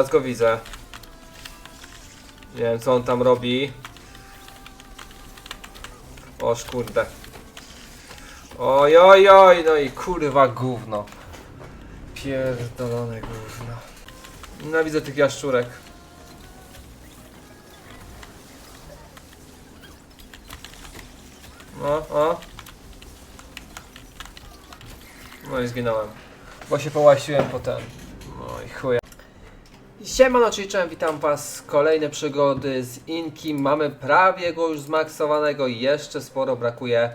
Teraz go widzę. Nie wiem co on tam robi. Oż kurde. Oj, oj, oj, no i kurwa gówno. Pierdolone gówno. Nienawidzę tych jaszczurek. O, o. No i zginąłem. Bo się połasiłem potem. No i chuja. Siemano, czyli cześć, witam was. Kolejne przygody z Inkim. Mamy prawie go już zmaksowanego. Jeszcze sporo brakuje.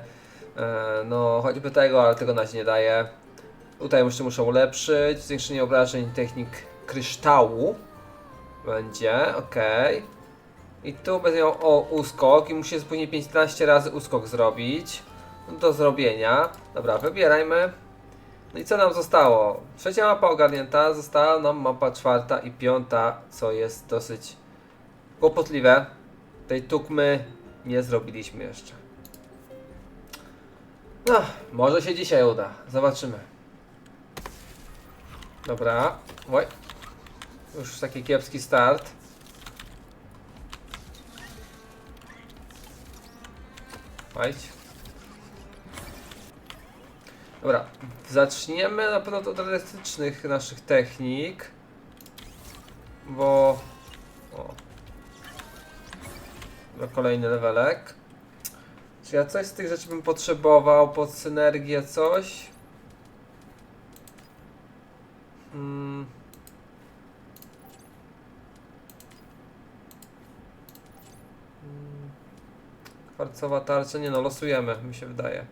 E, no, choćby tego, ale tego na razie nie daje. Tutaj jeszcze muszę ulepszyć. Zwiększenie obrażeń technik kryształu. Będzie, ok. I tu będę miał o uskok i muszę później 15 razy uskok zrobić. Do zrobienia. Dobra, wybierajmy. No i co nam zostało? Trzecia mapa ogarnięta, została nam mapa czwarta i piąta, co jest dosyć kłopotliwe. Tej tukmy nie zrobiliśmy jeszcze. No, może się dzisiaj uda. Zobaczymy. Dobra. Oj. Już taki kiepski start. Wejdź. Dobra, zaczniemy na pewno od elastycznych naszych technik, bo... O. Dobra, kolejny levelek. Czy ja coś z tych rzeczy bym potrzebował pod synergię, coś? Hmm. Hmm. Kwarcowa tarcza, nie no, losujemy, mi się wydaje.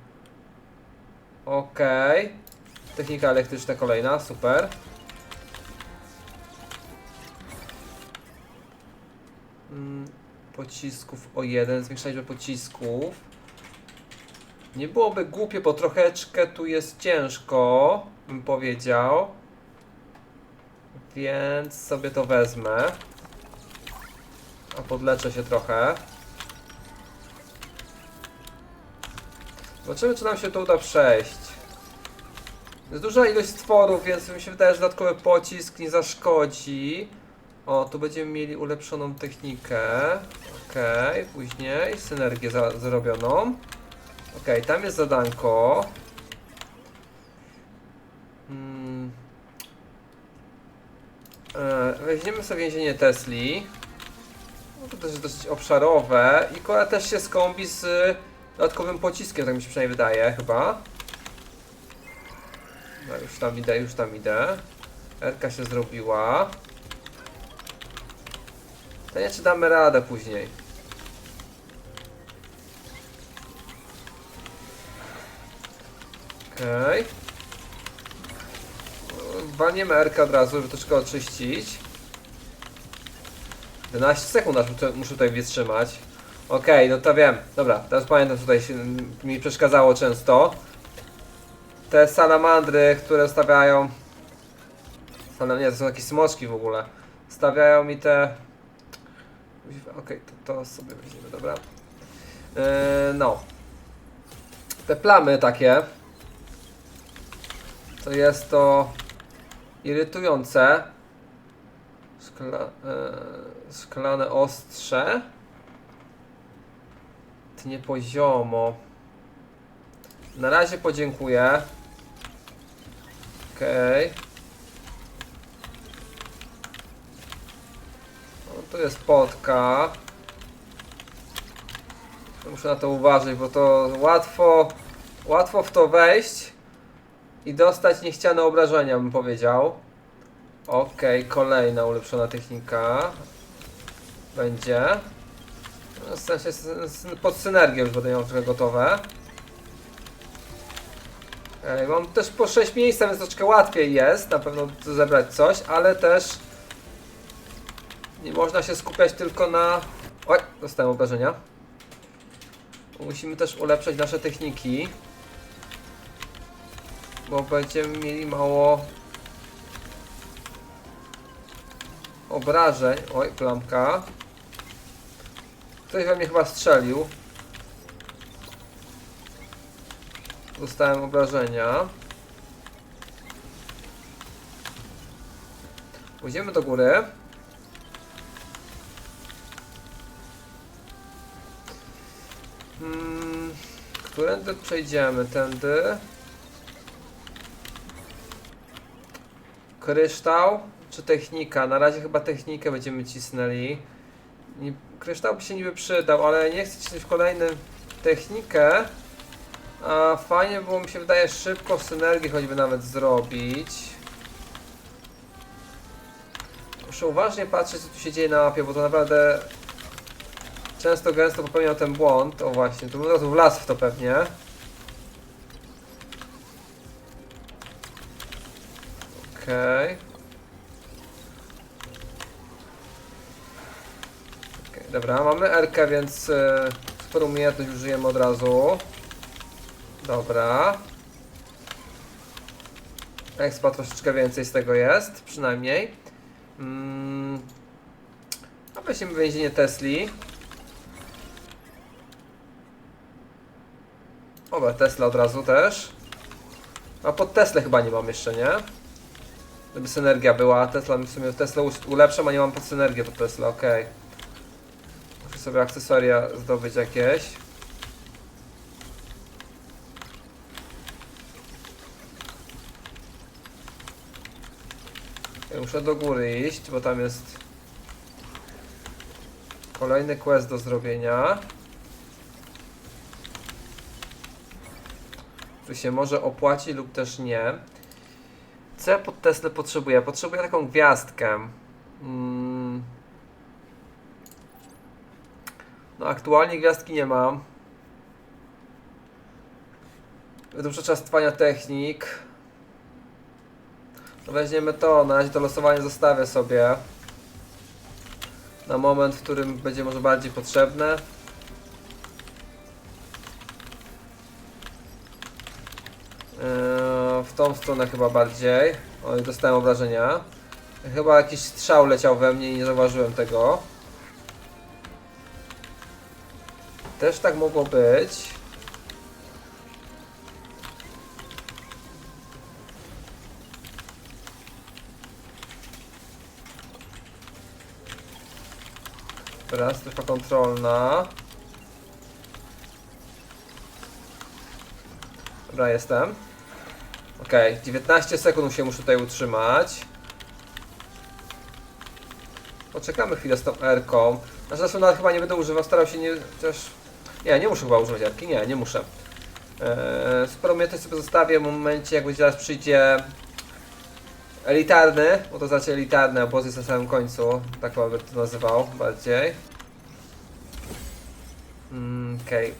Okej. Technika elektryczna kolejna, super. Mm, Pocisków o jeden, zwiększaliśmy pocisków. Nie byłoby głupie, bo troszeczkę tu jest ciężko, bym powiedział. Więc sobie to wezmę. A podleczę się trochę. Zobaczymy, czy nam się to uda przejść. Jest duża ilość stworów, więc mi się wydaje, że dodatkowy pocisk nie zaszkodzi. O, tu będziemy mieli ulepszoną technikę. Okej, później synergię za zrobioną. Okej, tam jest zadanko. Hmm. E, weźmiemy sobie więzienie Tesli. No to też jest dosyć obszarowe. I kola też się skąpi z dodatkowym pociskiem, tak mi się przynajmniej wydaje, chyba. No już tam idę, już tam idę. Erka się zrobiła. To nie czy damy radę później. Okej. Okay. Walniemy Erkę od razu, żeby troszkę oczyścić. 11 sekund aż muszę tutaj wytrzymać. Okej, no to wiem. Dobra, teraz pamiętam tutaj się, mi przeszkadzało często. Te salamandry, które stawiają. Salam, nie, to są jakieś smoczki w ogóle. Stawiają mi te. Okej, to, to sobie weźmiemy, dobra. Yy, no. Te plamy takie. To jest to irytujące. Szkla, yy, szklane ostrze. Nie poziomo. Na razie podziękuję. Okej. Okay. No, tu jest potka. Muszę na to uważać, bo to łatwo, łatwo w to wejść i dostać niechciane obrażenia, bym powiedział. Okej, okay, kolejna ulepszona technika. Będzie. W sensie pod synergię już będę miał trochę gotowe. Mam też po 6 miejsca, więc troszeczkę łatwiej jest na pewno zebrać coś, ale też nie można się skupiać tylko na... Oj, dostałem obrażenia. Musimy też ulepszać nasze techniki. Bo będziemy mieli mało obrażeń. Oj, plamka. Ktoś we mnie chyba strzelił. Dostałem obrażenia. Pójdziemy do góry. Hmm, którędy przejdziemy? Tędy. Kryształ czy technika? Na razie chyba technikę będziemy cisnęli. Nie kryształ by się niby przydał, ale nie chcę cisnąć w kolejny technikę. A fajnie było mi się wydaje szybko w synergii choćby nawet zrobić. Muszę uważnie patrzeć co tu się dzieje na mapie, bo to naprawdę często gęsto popełniam ten błąd. O właśnie, tu od razu wlazł w to pewnie. Okej. Okej, dobra, mamy R, więc e, sporą umiejętność użyjemy od razu. Dobra. Expa troszeczkę więcej z tego jest, przynajmniej. Mm. A weźmiemy więzienie Tesli. Dobra, Tesla od razu też. A pod Tesla chyba nie mam jeszcze, nie? Żeby synergia była. Tesla w sumie Tesla ulepszam, a nie mam pod synergię pod Tesla, okej. Muszę sobie akcesoria zdobyć jakieś. Ja muszę do góry iść, bo tam jest kolejny quest do zrobienia. Tu się może opłaci lub też nie. Co ja pod Tesla potrzebuję? Potrzebuję taką gwiazdkę. Mm. No aktualnie gwiazdki nie mam. Dużo czas trwania technik. No weźmiemy to, na razie to losowanie zostawię sobie. Na moment, w którym będzie może bardziej potrzebne. Eee, w tą stronę chyba bardziej. O, i dostałem obrażenia. Chyba jakiś strzał leciał we mnie i nie zauważyłem tego. Też tak mogło być. Teraz strefa kontrolna. Dobra, jestem. Okej, 19 sekund się muszę tutaj utrzymać. Poczekamy chwilę z tą R-ką. Na zresztą nawet chyba nie będę używał, starał się nie... Chociaż... Nie, nie muszę chyba używać R-ki, nie, nie muszę. Eee, sporo mnie też sobie zostawię w momencie, jak będzie teraz przyjdzie elitarny, bo to znaczy elitarny, a boss jest na samym końcu, tak bym to nazywał bardziej. Mm, Okej.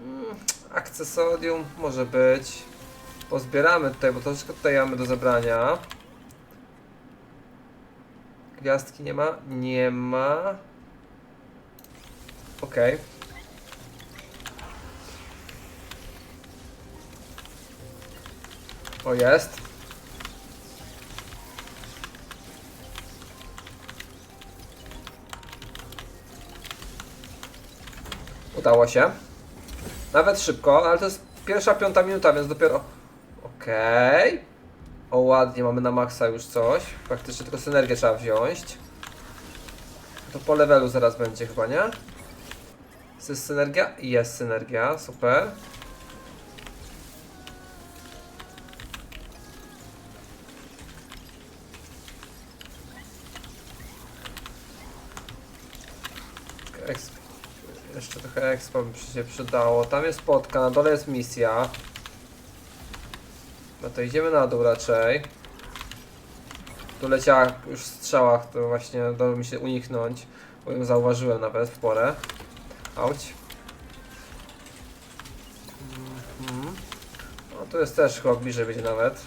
Mm, akcesorium może być. Pozbieramy tutaj, bo troszeczkę tutaj mamy do zebrania. Gwiazdki nie ma? Nie ma. Okej. O, jest. Udało się. Nawet szybko, ale to jest pierwsza piąta minuta, więc dopiero... Okej. O, ładnie, mamy na maksa już coś. Praktycznie tylko synergię trzeba wziąć. To po levelu zaraz będzie chyba, nie? Jest synergia? Jest synergia, super. Jeszcze trochę expo by się przydało. Tam jest spotka, na dole jest misja. No to idziemy na dół raczej. Tu leciała już w strzałach, to właśnie udało mi się uniknąć, bo ją zauważyłem nawet w porę. Auć. Mhm. No tu jest też chyba bliżej będzie nawet.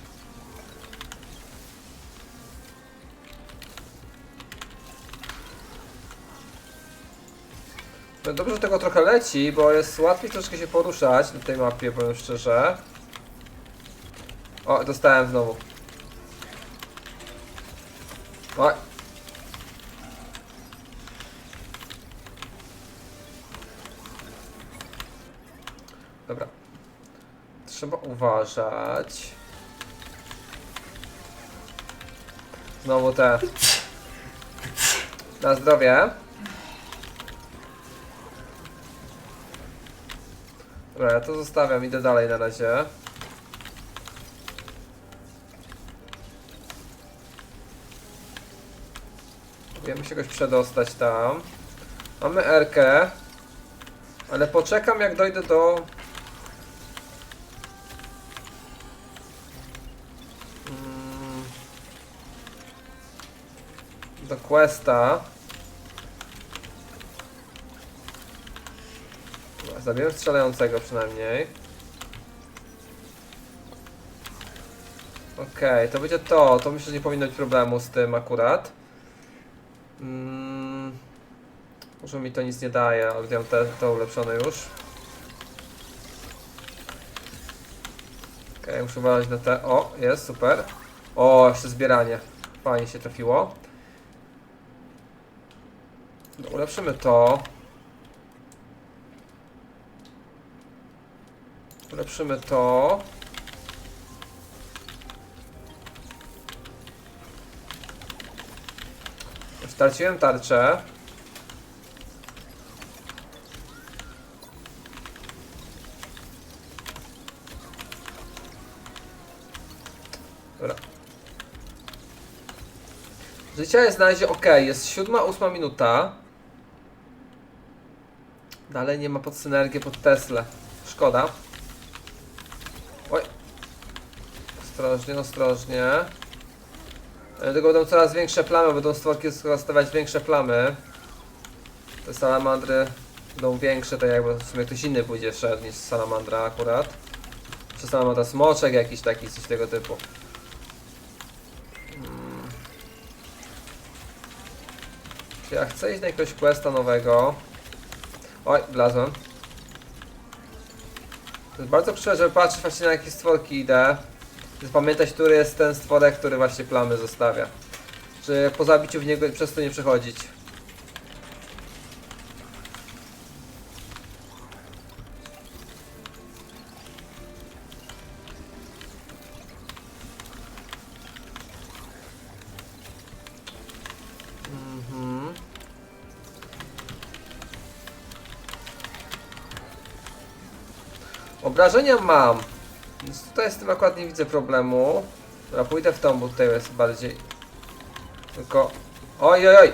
No dobrze, że tego trochę leci, bo jest łatwiej troszkę się poruszać na tej mapie, powiem szczerze. O, dostałem znowu. Oj. Trzeba uważać. Znowu te. Na zdrowie. Dobra, ja to zostawiam, idę dalej na razie. Próbujemy się jakoś przedostać tam. Mamy Erkę. Ale poczekam jak dojdę do... Do questa. Zabiłem strzelającego przynajmniej. Okej, to będzie to. To myślę, że nie powinno być problemu z tym akurat. Mm, może mi to nic nie daje, ale mam te, to ulepszone już. Okej, muszę uważać na te. O, jest, super. O, jeszcze zbieranie. Fajnie się trafiło. Ulepszymy to. Ulepszymy to. Straciłem tarczę. Dobra. Życia jest na razie ok. Jest siódma, ósma minuta. Dalej nie ma pod synergię pod Tesla. Szkoda. Oj. Ostrożnie, ostrożnie. Dlatego będą coraz większe plamy, będą stworki stawiać większe plamy. Te salamandry będą większe, tak jakby w sumie ktoś inny pójdzie szedł niż salamandra akurat. Czy salamandra smoczek jakiś taki, coś tego typu. Hmm. Czy ja chcę iść na jakiegoś questa nowego? Oj, blazłem. To jest bardzo przyjemne, żeby patrzeć właśnie na jakie stworki idę. Zapamiętać, który jest ten stworek, który właśnie plamy zostawia. Czy po zabiciu w niego przez to nie przechodzić. Obrażenia mam. Więc tutaj z tym akurat nie widzę problemu. Dobra, pójdę w tą, bo tutaj jest bardziej... Tylko... Oj, oj, oj!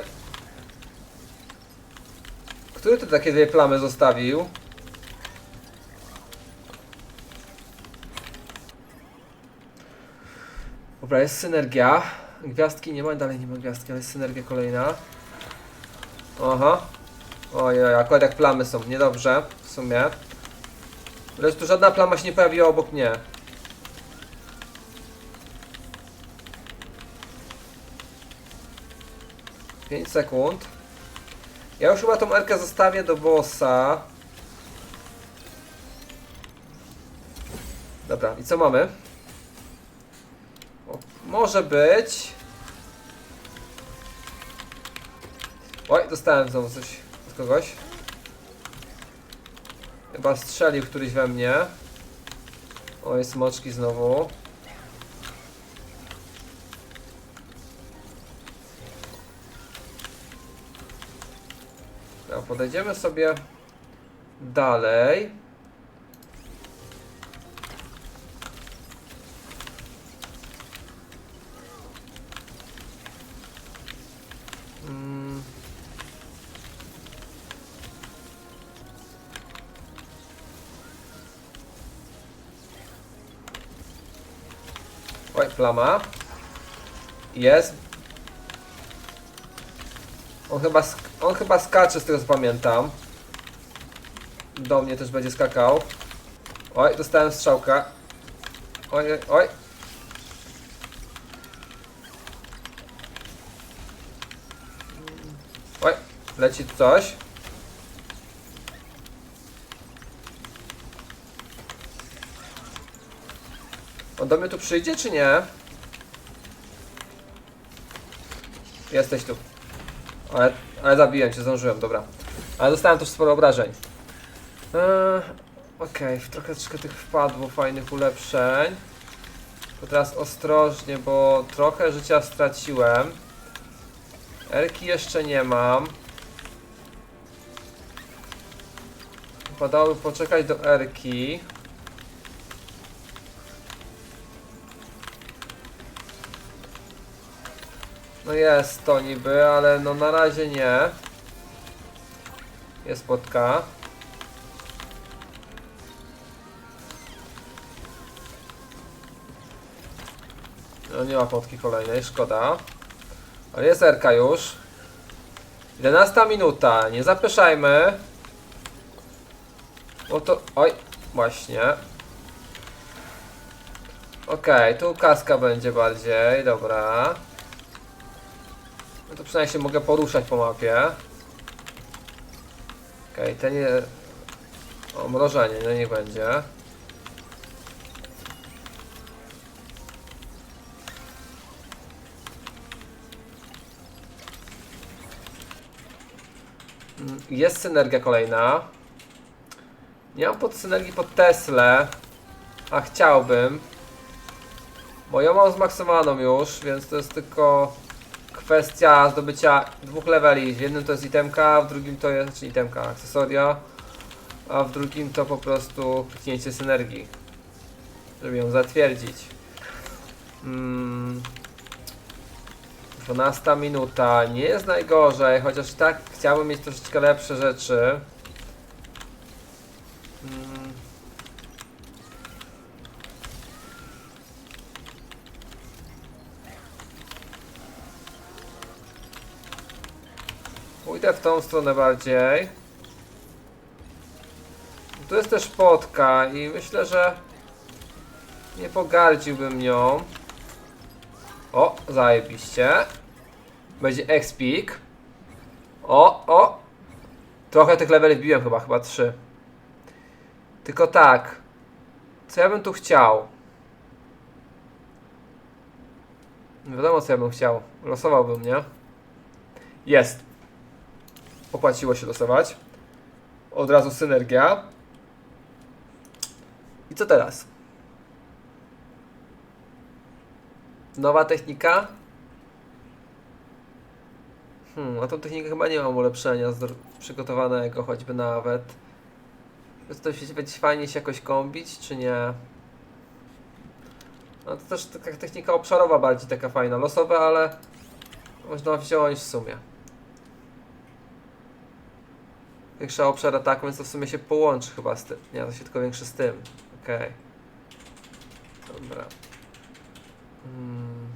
Który tu takie dwie plamy zostawił? Dobra, jest synergia. Gwiazdki nie ma, dalej nie ma gwiazdki, ale jest synergia kolejna. Aha. Oj, oj, akurat jak plamy są, niedobrze w sumie. Lecz tu żadna plama się nie pojawiła obok mnie. Pięć sekund. Ja już chyba tą erkę zostawię do bossa. Dobra, i co mamy? O, może być. Oj, dostałem znowu coś od kogoś. Chyba strzelił któryś we mnie. Oj, smoczki znowu. No, podejdziemy sobie dalej. Plama. Jest. On chyba, on chyba skacze z tego co pamiętam. Do mnie też będzie skakał. Oj, dostałem strzałkę. Oj, oj, oj. Leci coś. On do mnie tu przyjdzie, czy nie? Jesteś tu. Ale, ale zabiłem cię, zdążyłem, dobra. Ale dostałem też sporo obrażeń. Eee, Okej, trochę troszkę tych wpadło, fajnych ulepszeń. To teraz ostrożnie, bo trochę życia straciłem. Erki jeszcze nie mam. Wypadałoby poczekać do Erki. No jest to niby, ale no na razie nie. Jest spotka. No nie ma potki kolejnej, szkoda. Ale jest Erka już. 11 minuta, nie zapeszajmy. No to, oj, właśnie. Okej, tu kaska będzie bardziej, dobra. No to przynajmniej się mogę poruszać po mapie. Okej, ten nie... O, mrożenie, no niech będzie. Mm, Jest synergia kolejna. Nie mam pod synergii pod Teslę, a chciałbym. Bo ją mam zmaksowaną już, więc to jest tylko kwestia zdobycia dwóch leveli. W jednym to jest itemka, w drugim to jest, czy itemka, akcesoria, a w drugim to po prostu kliknięcie synergii, żeby ją zatwierdzić. Mm. 12 minuta, nie jest najgorzej, chociaż tak chciałbym mieć troszeczkę lepsze rzeczy. Mm. Pójdę w tą stronę bardziej. Tu jest też potka i myślę, że nie pogardziłbym nią. O, zajebiście. Będzie expik. O, o. Trochę tych leveli wbiłem chyba, chyba trzy. Tylko tak. Co ja bym tu chciał? Nie wiadomo co ja bym chciał. Losowałbym, nie? Jest. Opłaciło się losować. Od razu synergia. I co teraz? Nowa technika? Hmm, a tą technikę chyba nie mam ulepszenia przygotowanego choćby nawet. Czy to się będzie fajnie się jakoś kombić, czy nie? No to też taka technika obszarowa bardziej taka fajna. Losowe, ale można wziąć w sumie. Większa obszar ataku, więc to w sumie się połączy chyba z tym. Nie, to się tylko większy z tym. Okej. Dobra. Hmm.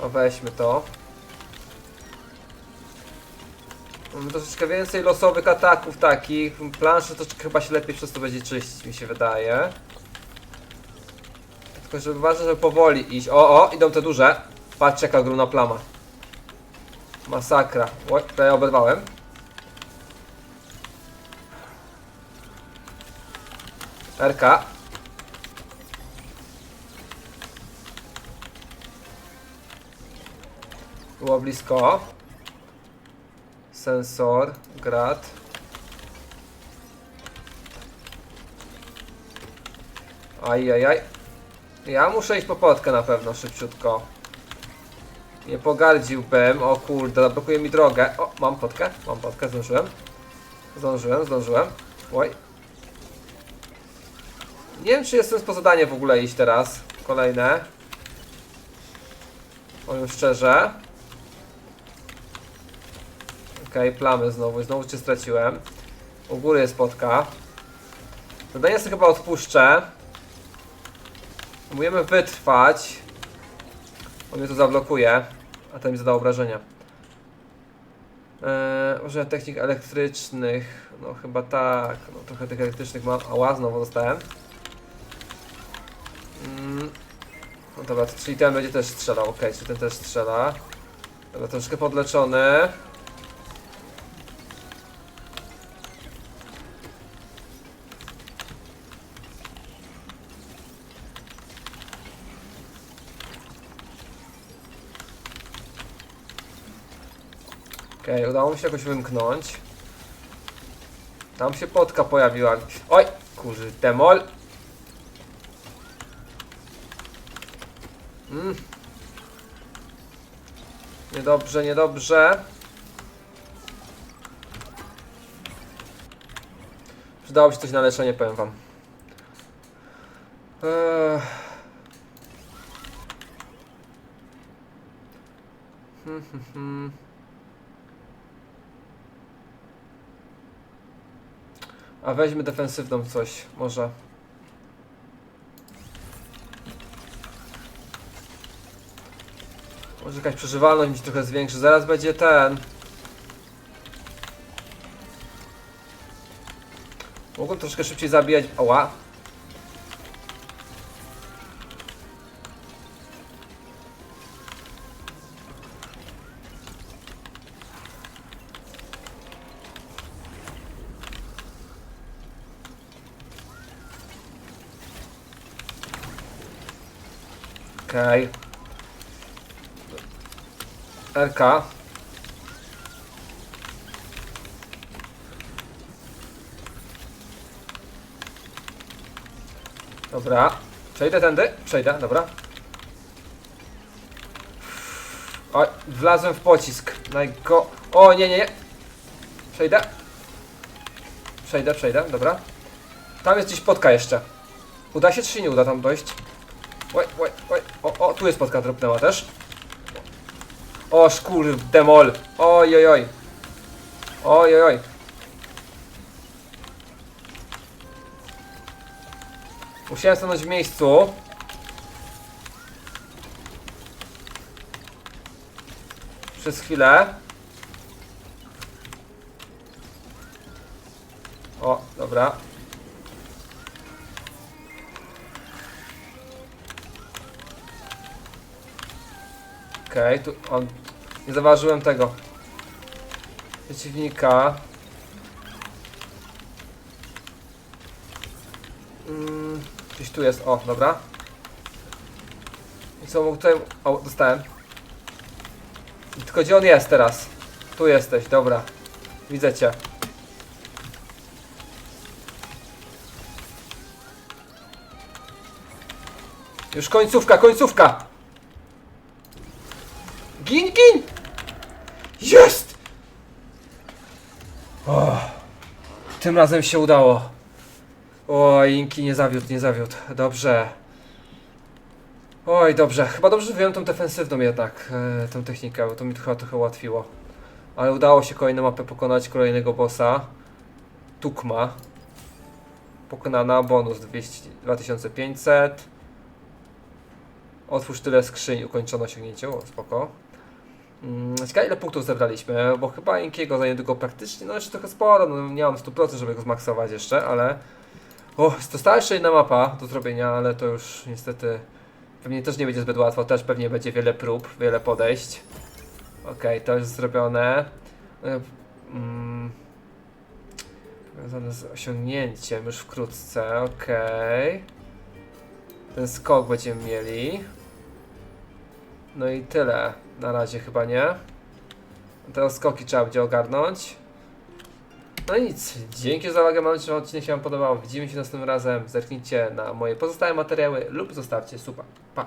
O, weźmy to. Mamy troszeczkę więcej losowych ataków takich. Planszę to chyba się lepiej przez to będzie czyścić, mi się wydaje. Tylko żeby ważne, żeby powoli iść. O, o, idą te duże. Patrzcie jaka gruna plama. Masakra. Oj, to ja oberwałem. RK. Było blisko. Sensor, grad. Ajajaj. Ja muszę iść po potkę na pewno szybciutko. Nie pogardziłbym. O kurde, zablokuje mi drogę. O, mam potkę. Mam potkę, zdążyłem. Zdążyłem, zdążyłem. Oj. Nie wiem, czy jest sens po zadanie w ogóle iść teraz. Kolejne. Powiem szczerze. Okej, plamy znowu. Znowu cię straciłem. U góry jest potka. Zadanie sobie chyba odpuszczę. Próbujemy wytrwać. On mnie tu zablokuje. A to mi zada obrażenia. Eee, technik elektrycznych. No chyba tak. No trochę tych elektrycznych mam. Ała, znowu dostałem. Mm. No dobra, czyli ten będzie też strzelał. Okej, czyli ten też strzela. Dobra, troszkę podleczony. Okej, udało mi się jakoś wymknąć. Tam się potka pojawiła. Oj, kurzy, demol. Mm. Niedobrze, niedobrze. Przydałoby się coś na leczenie, powiem wam. Eee. Hmm, hmm, hmm. A weźmy defensywną coś, może. Może jakaś przeżywalność mi trochę zwiększy. Zaraz będzie ten. Mogłem troszkę szybciej zabijać. Oła. Okej. RK. Dobra. Przejdę tędy? Przejdę, dobra. Oj, wlazłem w pocisk. Najgo... O, nie, nie, nie. Przejdę. Przejdę, przejdę, dobra. Tam jest gdzieś spotka jeszcze. Uda się czy się nie uda tam dojść? Oj, oj, oj. O, tu jest spotka dropnęła też. O, szkur, demol. Oj, oj. Musiałem stanąć w miejscu. Przez chwilę. O, dobra. Okej, tu on. Nie zauważyłem tego. Przeciwnika. Mm, gdzieś tu jest, o, dobra. I co mógł tutaj. O, dostałem. Tylko gdzie on jest teraz? Tu jesteś, dobra. Widzę cię. Już końcówka, końcówka! Gin, gin! Jest! O, tym razem się udało. Oj, Inki nie zawiódł, nie zawiódł. Dobrze. Oj, dobrze. Chyba dobrze, wyjąłem tą defensywną jednak, e, tą technikę, bo to mi chyba trochę ułatwiło. Ale udało się kolejną mapę pokonać, kolejnego bossa. Tukma. Pokonana, bonus 200, 2500. Otwórz tyle skrzyń, ukończono osiągnięcie, o spoko. Mm, Ciekawe ile punktów zebraliśmy, bo chyba Inkiego za niedługo praktycznie, no jeszcze trochę sporo, no nie mam 100% żeby go zmaksować jeszcze, ale... O, została jeszcze jedna mapa do zrobienia, ale to już niestety pewnie też nie będzie zbyt łatwo, też pewnie będzie wiele prób, wiele podejść. Okej, to jest zrobione. E, Mm, z osiągnięciem już wkrótce, okej. Ten skok będziemy mieli. No i tyle. Na razie chyba nie. Te skoki trzeba będzie ogarnąć. No i nic. Dzięki za uwagę. Mam nadzieję, że odcinek się Wam podobał. Widzimy się następnym razem. Zerknijcie na moje pozostałe materiały lub zostawcie suba. Pa!